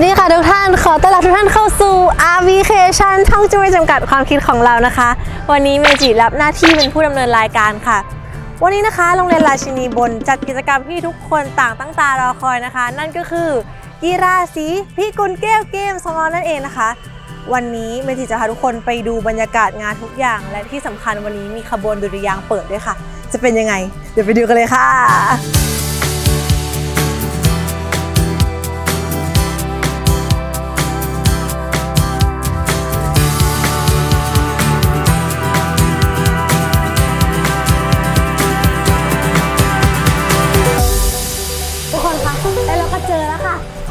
วัสดีค่ะทุกท่าน ขอต้อนรับทุกท่านเข้าสู่ RVcation ท่องจะไม่จำกัดความคิดของเรานะคะ วันนี้เมจิรับหน้าที่เป็นผู้ดำเนินรายการค่ะ วันนี้นะคะโรงเรียนราชินีบนจัดกิจกรรมที่ทุกคนต่างตั้งตารอคอยนะคะ นั่นก็คือกีฬาสีพิกุลแก้วเกมสองนั่นเองนะคะ วันนี้เมจิจะพาทุกคนไปดูบรรยากาศงานทุกอย่าง และที่สำคัญวันนี้มีขบวนดุริยางเปิดด้วยค่ะ จะเป็นยังไง เดี๋ยวไปดูกันเลยค่ะ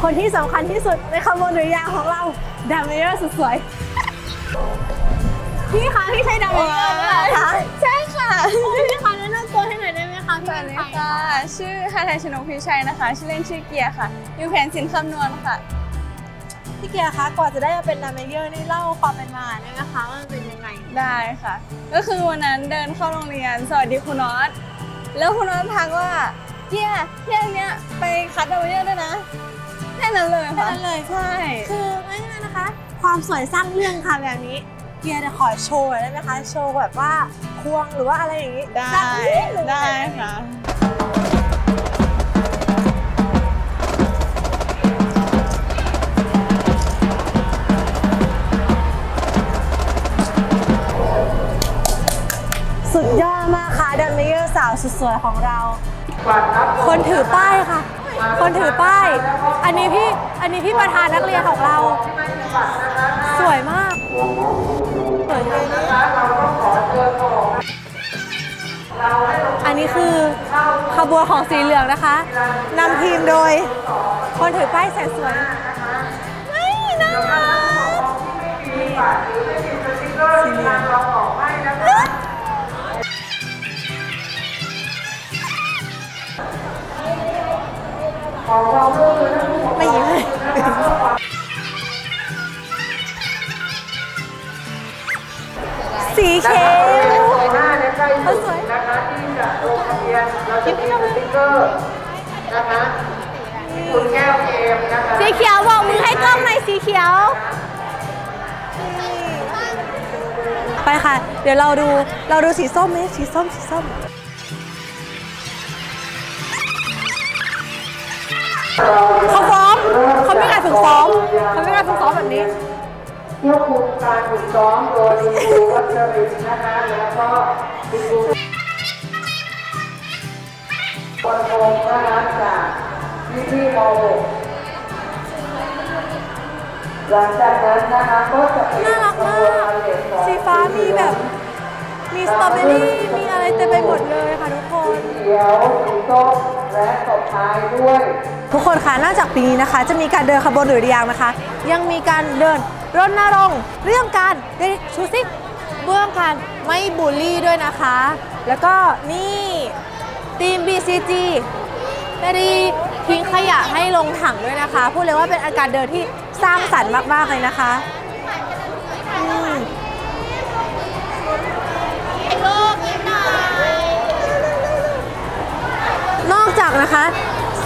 ค่ะคนที่สำคัญที่สุดในขบวนดุริยางค์ของเราดามเมเยอร์สุดสวยพี่คะพี่ใช่ดามเมเยอร์ไหมคะใช่ค่ะพี่คะแนะนำตัวให้หน่อยได้ไหมคะสพี่วัสเป็นดีใครค่ะ ชื่อฮาไทยชนกพิชัยนะคะ ชื่อเล่นชื่อเกียร์ค่ะ อยู่แผนสินคำนวณค่ะ พี่เกียร์คะกว่าจะได้มาเป็นดามเมเยอร์นี่เล่าความเป็นมาได้ไหมคะว่ามันเป็นยังไง ได้ค่ะ ก็คือวันนั้นเดินเข้าโรงเรียน สวัสดีคุณน็อต แล้วคุณน็อตทักว่า เกียร์เที่ยงเนี้ยไปคัดดาวเยอร์ด้วยนะ แค่นั้นเลยค่ะแค่นั้นเลยใช่ คือง่ายๆนะคะ ความสวยสร้างเรื่องค่ะแบบนี้เกียร์จะขอโชว์หน่อยได้ไหมคะ โชว์แบบว่าควงหรือว่าอะไรอย่างนี้ได้สักนิดหนึ่งได้ค่ะ สุดยอดมากค่ะดัมเมเยอร์สาวสุดสวยของเรา คนถือป้ายค่ะ คนถือป้าย อันนี้พี่ อันนี้พี่ประธานนักเรียนของเรา สวยมากสวยจริงอันนี้คือขบวนของสีเหลืองนะคะนำทีมโดย คนถือป้ายแสนสวยไม่น่ารักสีเหลือง สีเขียวเขาสวยนะคะที่จะลงทะเบียนเราจะมีสติ๊กเกอร์นะคะคุณแก้วเกมนะคะสีเขียวบอกมือให้กล้องหน่อยสีเขียว ไปค่ะ เดี๋ยวเราดูเราดูสีส้มไหมสีส้มสีส้มเขาซ้อมเขาไม่การฝึกซ้อมเขาไม่การฝึกซ้อมแบบนี้ ควบคุมการฝึกซ้อมโดยคุณครูวัชรินทร์นะคะแล้วก็คุณครูวันพงศ์นะคะจากพี่พี่ม .6 หลังจากนั้นนะคะก็จะเป็นน่ารักขมาบวนกพาเหรดของสีฟ้ามีแบบ มีสตรอเบอรี่ มีอะไรเต็มไปหมดเลยค่ะทุกคนสีเขียวสีส้มและตบท้ายด้วย ทุกคนคะนอกจากปีนี้นะคะ จะมีการเดินขบวนดุริยางค์นะคะ ยังมีการเดิน รณรงค์เรื่องการเดี๋ยวชูซิเรื่องการไม่บูลลี่ด้วยนะคะ แล้วก็นี่ทีม BCG ได้ดีทิ้งขยะให้ลงถังด้วยนะคะ พูดเลยว่าเป็นอาการเดินที่สร้างสรรค์มาก ๆ เลยนะคะอืมนอกจากนะคะ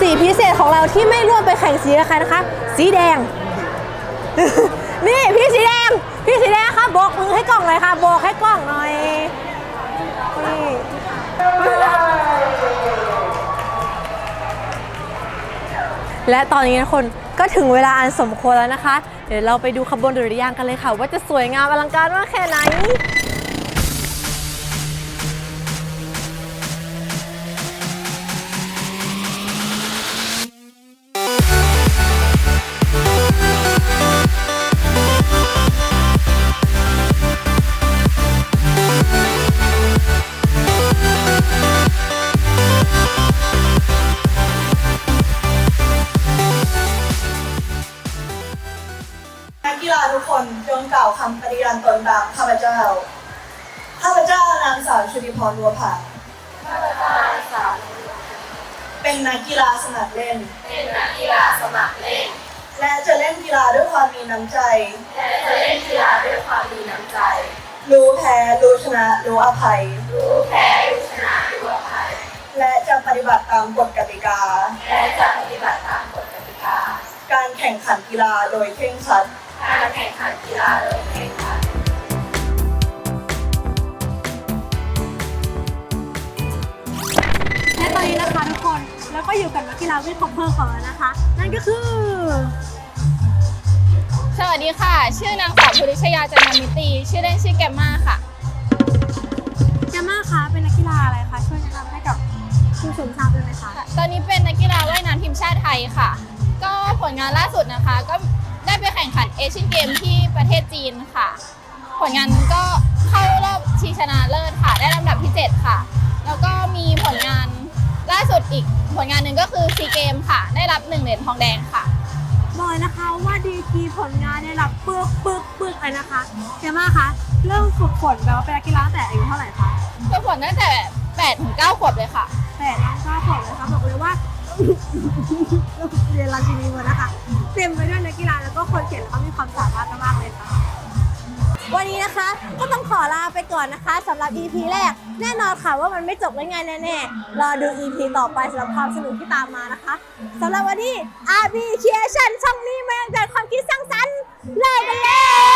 สีพิเศษของเราที่ไม่ร่วมไปแข่งสีกับใครนะคะ สีแดง นี่พี่สีแดง พี่สีแดงค่ะโบกมือให้กล้องหน่อยค่ะโบกให้กล้องหน่อยนี่และตอนนี้นะคนก็ถึงเวลาอันสมควรแล้วนะคะ เดี๋ยวเราไปดูขบวนดุริยางค์กันเลยค่ะ ว่าจะสวยงามอลังการมากแค่ไหนำปฏิญาณตนตามข้าพเจ้า ข้าพเจ้านางสาวชุติพรบัวผ่านเป็นนักกีฬาสมัครเล่น เป็นนักกีฬาสมัครเล่น และจะเล่นกีฬาด้วยความมีน้ำใจ และจะเล่นกีฬาด้วยความมีน้ำใจ รู้แพ้รู้ชนะรู้อภัย รู้แพ้รู้ชนะรู้อภัย และจะปฏิบัติตามกฎกติกา และจะปฏิบัติตามกฎกติกา การแข่งขันกีฬาโดยเคร่งครัด การแข่งขันกีฬาโดย นและตอนนี้นะคะทุกคน แล้วก็อยู่กับนักกีฬาวิ่งคอมเพอร์ของเรานะคะ นั่นก็คือ สวัสดีค่ะ ชื่อนางสาวภูริชยาจันทมิตรีชื่อเล่นชื่อแกมมาค่ะ แกมมาคะเป็นนักกีฬาอะไรคะ ช่วยแนะนำให้กับผู้ชมทราบด้วยไหมคะ ตอนนี้เป็นนักกีฬาว่ายน้ำทีมชาติไทยค่ะ ก็ผลงานล่าสุดนะคะ ก็ได้ไปแข่งขันเอเชียนเกมที่ประเทศจีนค่ะ ผลงานก็เข้ารอบชิงชนะ อีกผลงานหนึ่งก็คือซีเกมค่ะ ได้รับ1เหรียญทองแดงค่ะบอกเลยนะคะว่าดีกรีผลงานเนี่ยรับปึกปึกปึกเลยนะคะแกมมาคะเริ่มฝึกฝนแบบว่าเป็นนักกีฬาตั้งแต่อายุเท่าไหร่คะคือผลตั้งแต่8ถึง9ขวบเลยค่ะแปดน้องเก้าขวบเลยค่ะบอกเลยว่าเรียนราชินีมานะคะเต็มไปด้วยนักกีฬาแล้วก็คนเก่งแล้วก็มีความสามารถมากๆเลยค่ะวันนี้นะคะก็ต้อง ขอลาไปก่อนนะคะสำหรับ EP แรก แน่นอนค่ะว่ามันไม่จบง่ายๆแน่ๆ รอดู EP ต่อไปสำหรับความสนุกที่ตามมานะคะสำหรับวันนี้ RB Creation ช่องนี้มาจากความคิดสร้างสรรค์เลยไปเลย